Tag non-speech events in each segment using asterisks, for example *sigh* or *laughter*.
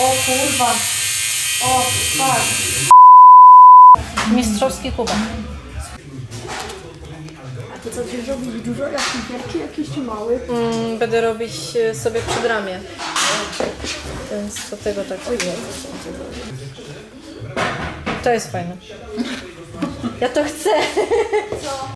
O kurwa. O, fuck. Mistrzowski kubek. A to co chcesz robić dużo? Jakiś wielki, jakiś czy mały? Mm, będę robić e, sobie przedramię. Więc do tego tak. To jest fajne. Ja to chcę. Jak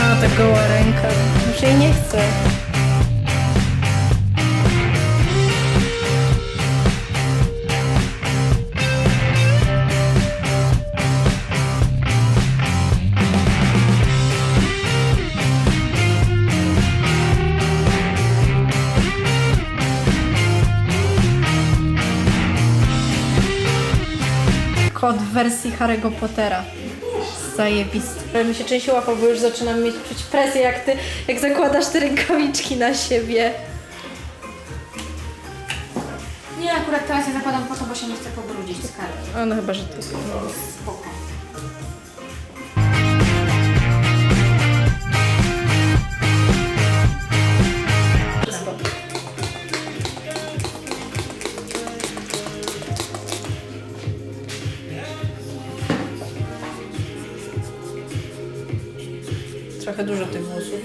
ta goła ręka. Już jej nie chcę. Kod w wersji Harry'ego Pottera. Zajebisty. Mi się częściej łapał, bo już zaczynam mieć czuć presję, jak ty, jak zakładasz te rękawiczki na siebie. Nie, akurat teraz ja zakładam po to, bo się nie chcę pobrudzić skarby. A no chyba, że ty. Spoko. Dużo tych włosów.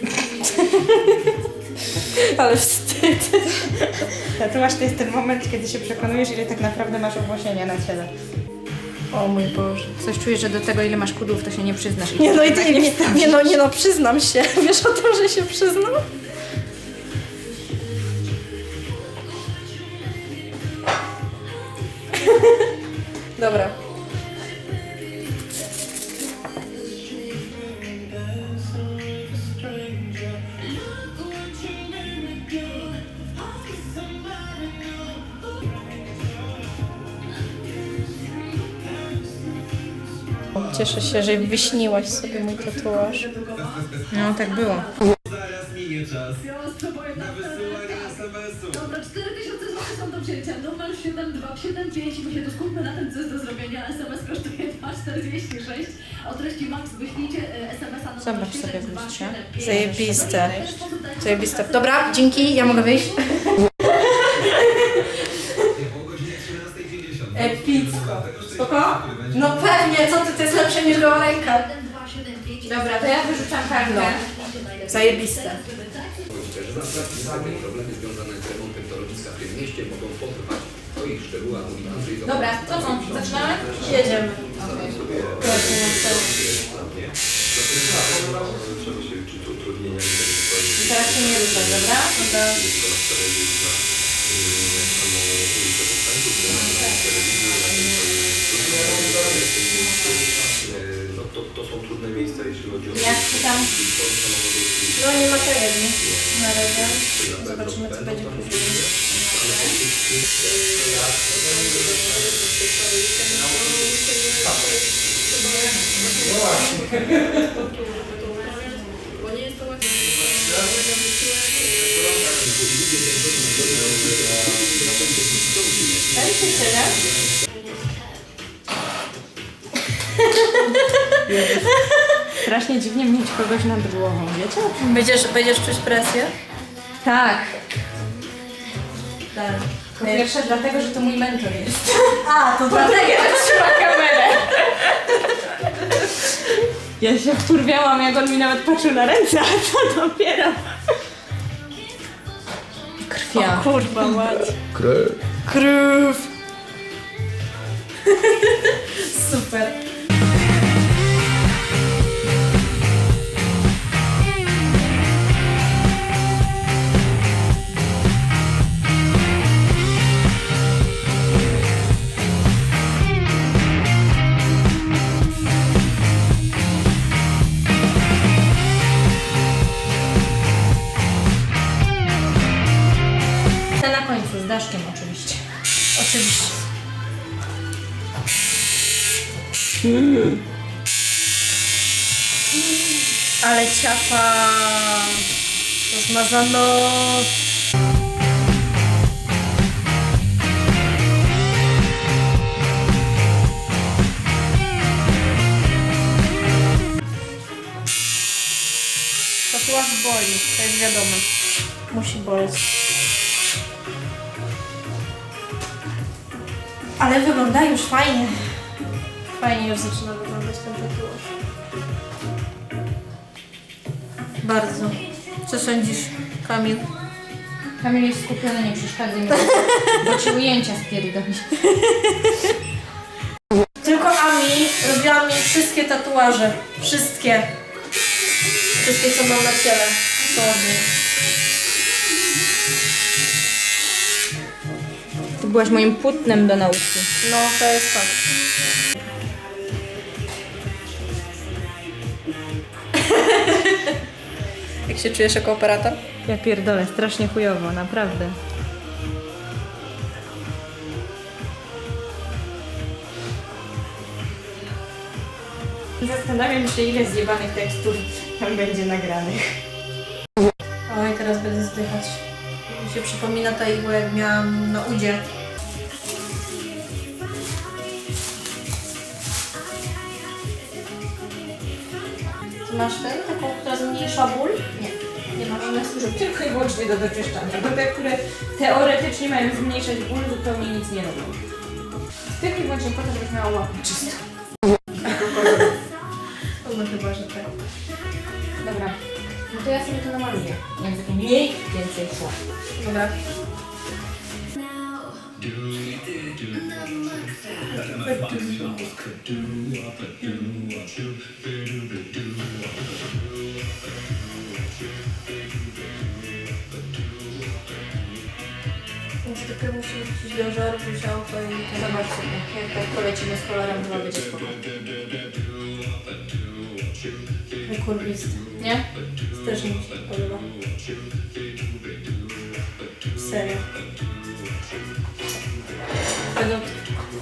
*laughs* Ale wstyd. Tatuaż *laughs* to jest ten moment, kiedy się przekonujesz, ile tak naprawdę masz owłosienia na ciele. O mój Boże. Coś czuję, że do tego, ile masz kudów, to się nie przyznasz. Nie no, i Tak nie, nie, nie, no, nie no, przyznam się. *laughs* Wiesz o tym, że się przyznam? Cieszę się, że wyśniłaś sobie mój tatuaż. No, tak było. Zaraz minie czas na wysyłanie SMS-u. Dobra, 4000 zł są do wzięcia. Numer 7275. My się tu skupmy na tym, co jest do zrobienia. SMS kosztuje 2,46. O treści max wyślijcie e, SMS-a na Zobacz numer sobie w 7275. Zajebiste. Zajebiste. Dobra, dzięki, ja mogę wyjść. Niż goła ręka. 7275. Dobra, to ja wyrzucam kartę. No. Zajebiste. zasadnicze problemy związane z remontem torowiska w tym mieście mogą potrwać. O ich szczegółach mówi Andrzej. Dobra, to co, zaczynamy? Jedziemy. Teraz się nie ruszaj, dobra? No to, to są trudne miejsca, jeśli chodzi o... Jak ci tam? No nie ma tragedii. Na razie. Zobaczymy, co będzie później. Strasznie dziwnie mieć kogoś nad głową, wiecie? Będziesz, będziesz czuć presję? Tak. Tak. Po pierwsze dlatego, że to mój mentor jest. *laughs* A, to dlatego. Trzyma kamerę. Ja się wkurwiałam, jak on mi nawet patrzył na ręce, a co dopiero. Krwia. Kurwa mać. Krew. Super. Daszkiem oczywiście. Oczywiście. Ale ciapa rozmazano. Tatuaż boli, to jest wiadomo. Musi boleć. Ale wygląda już fajnie. Fajnie już zaczyna wyglądać ten tatuaż. Bardzo. Co sądzisz, Kamil? Kamil jest skupiony, nie przeszkadza mi, *laughs* bo ci ujęcia spierdoli. Tylko Ami robiła mi wszystkie tatuaże. Wszystkie. Wszystkie, co mam na ciele. Dosłownie. Ty byłaś moim płótnem do nauki. No, to jest fakt. *laughs* Jak się czujesz jako operator? Ja pierdolę, strasznie chujowo, naprawdę. Zastanawiam się, ile zjebanych tekstur tam będzie nagranych. Oj, teraz będę zdychać. Mi się przypomina ta igła, jak miałam na udzie. Masz ten, taką, która zmniejsza ból? Nie, nie masz. One służą tylko i wyłącznie do doczyszczania, bo te, które teoretycznie mają zmniejszać ból, zupełnie nic nie robią. Tylko i wyłącznie po to, żebyś miała łapę czystą. No chyba, że tak. Dobra, no to ja sobie to namaluję. Mniej, więcej szło. Dobra. Więc dopiero musimy wrócić do żaru, auto i... Jak tak polecimy z kolorem, ma być spoko. Wykurwisty. Nie? Też mi się podoba. Serio.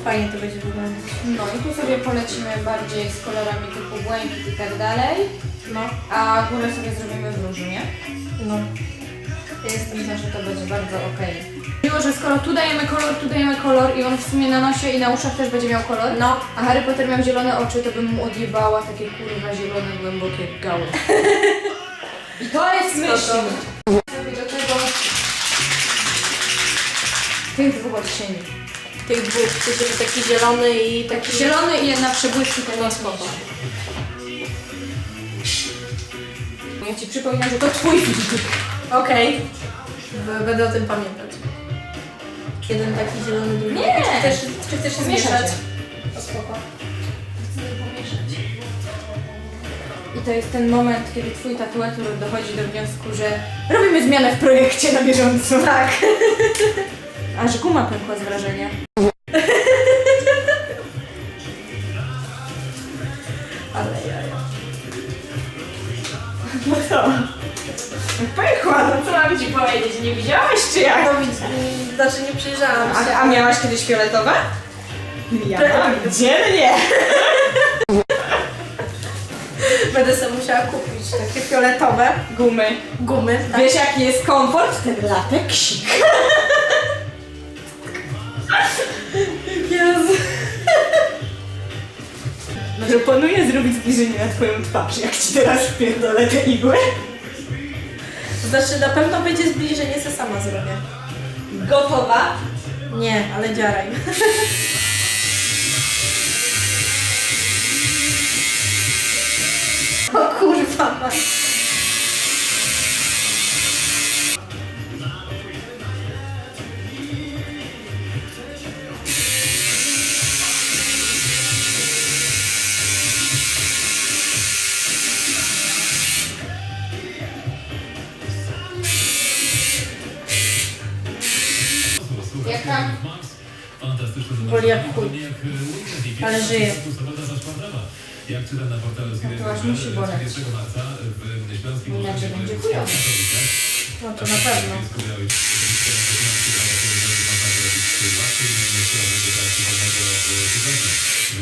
Fajnie to będzie wyglądać. No i tu sobie polecimy bardziej z kolorami typu błękit i tak dalej, No, a górę sobie zrobimy w różu, nie? no. Jestem za, że to będzie bardzo okej. Miło, że skoro tu dajemy kolor, tu dajemy kolor i on w sumie na nosie i na uszach też będzie miał kolor, No, a Harry Potter miał zielone oczy, to bym mu odjebała takie kurwa zielone, głębokie gały. *laughs* I to jest myśl! Zrobię do tego tych dwóch odcieni. Tych dwóch. Chcecie taki zielony i taki... Taki zielony i jedna przebłyski ten jest spoko. Ja ci przypominam, że to twój film. Okej. B- Będę o tym pamiętać. Jeden taki zielony, drugi. Nie! Czy chcesz, czy chcesz się Zmieszać. zmieszać? To spoko. I to jest ten moment, kiedy twój tatuator dochodzi do wniosku, że robimy zmianę w projekcie na bieżąco. Tak. Aż guma pękła z wrażenia. Powiedzieć? Nie widziałaś czy jak? No widz, mm, znaczy nie przyjrzałam się. A, a miałaś kiedyś fioletowe? Ja dziennie. *laughs* Będę sobie musiała kupić takie fioletowe Gumy. gumy. Tak? Wiesz jaki jest komfort? Ten lateksik. *laughs* Jezu. Proponuję zrobić zbliżenie na twoją twarz, jak ci teraz wpierdolę te igły. Znaczy na pewno będzie zbliżenie, co sama zrobię. Gotowa? Nie, ale dziaraj. *laughs* O kurwa. Jak Boli jak chuj. Ale żyje. Jak czytam na portalu z to aż musi boleć. 30 marca w Śląskim Inaczej będzie chujowo. No to na pewno.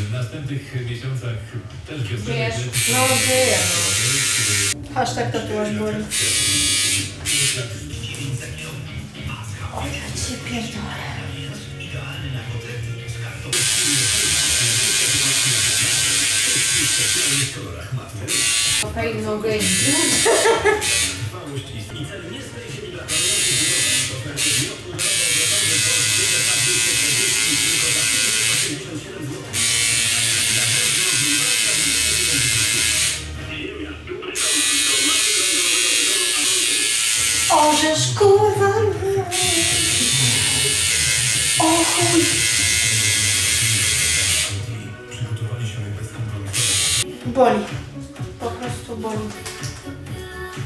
W następnych miesiącach też wiosennych Wiesz, No żyję. Hashtag tatuaż boli. O, ja cię pierdolę. Pain *laughs* no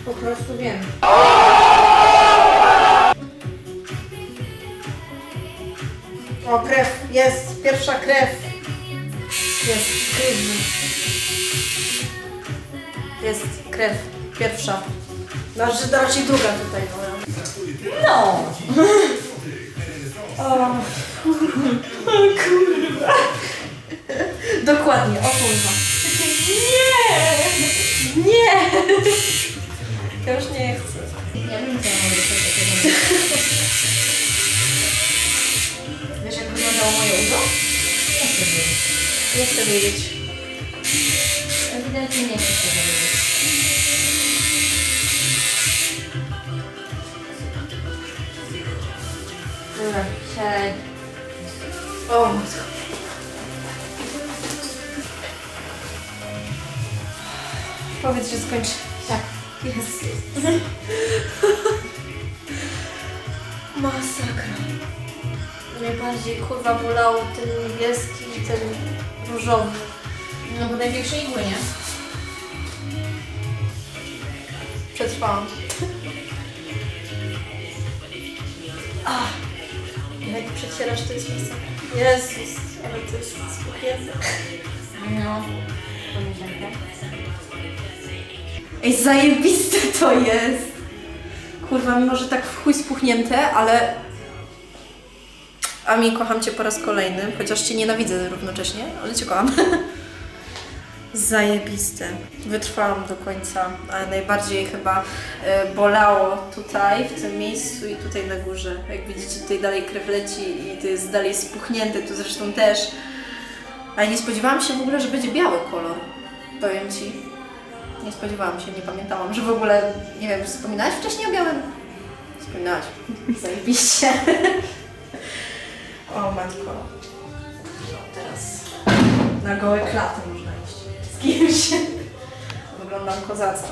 Po prostu wiem. O, krew. Jest. Pierwsza krew. Jest. Kryzmy. Jest krew. Pierwsza. Znaczy, raczej druga tutaj. No. *laughs* O. *laughs* Kurwa. Dokładnie. O kurwa. Nie. Nie. Ja już nie chcę. Ja ja mogę sobie takiego Wiesz, jak wyglądało moje udo? Nie chcę wiedzieć. Ewidentnie nie chcę tego wiedzieć. Dobra, siadaj. O matko. Powiedz, że skończy. Jest. *laughs* Masakra. Najbardziej kurwa bolało ten niebieski i ten różowy. No bo największe igły, nie? Przetrwałam. Ach. *laughs* Jak przecierasz, to jest masakra. Jezus, ale to jest spuchnięte. No. Ej, zajebiste to jest! Kurwa, mimo że tak w chuj spuchnięte, ale... Ami, kocham Cię po raz kolejny, chociaż Cię nienawidzę równocześnie, ale Cię kocham. *laughs* Zajebiste. Wytrwałam do końca, ale najbardziej chyba e, bolało tutaj, w tym miejscu i tutaj na górze. Jak widzicie, tutaj dalej krew leci i to jest dalej spuchnięte, tu zresztą też. Ale nie spodziewałam się w ogóle, że będzie biały kolor. Powiem Ci. Nie spodziewałam się, nie pamiętałam, że w ogóle, nie wiem, wspominałaś wcześniej o białym? Wspominałaś. *laughs* Zajebiście. o matko. No, teraz na gołe klaty można iść. Z kimś. Wyglądam kozacko.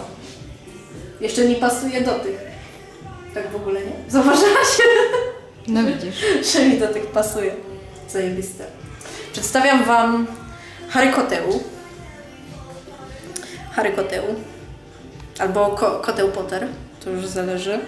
Jeszcze mi pasuje do tych. Tak w ogóle nie? Zauważyłaś? No widzisz. *laughs* że mi do tych pasuje. Zajebiste. Przedstawiam Wam Harry Koteu. Harry Koteu. Albo ko Koteł Potter. To już zależy.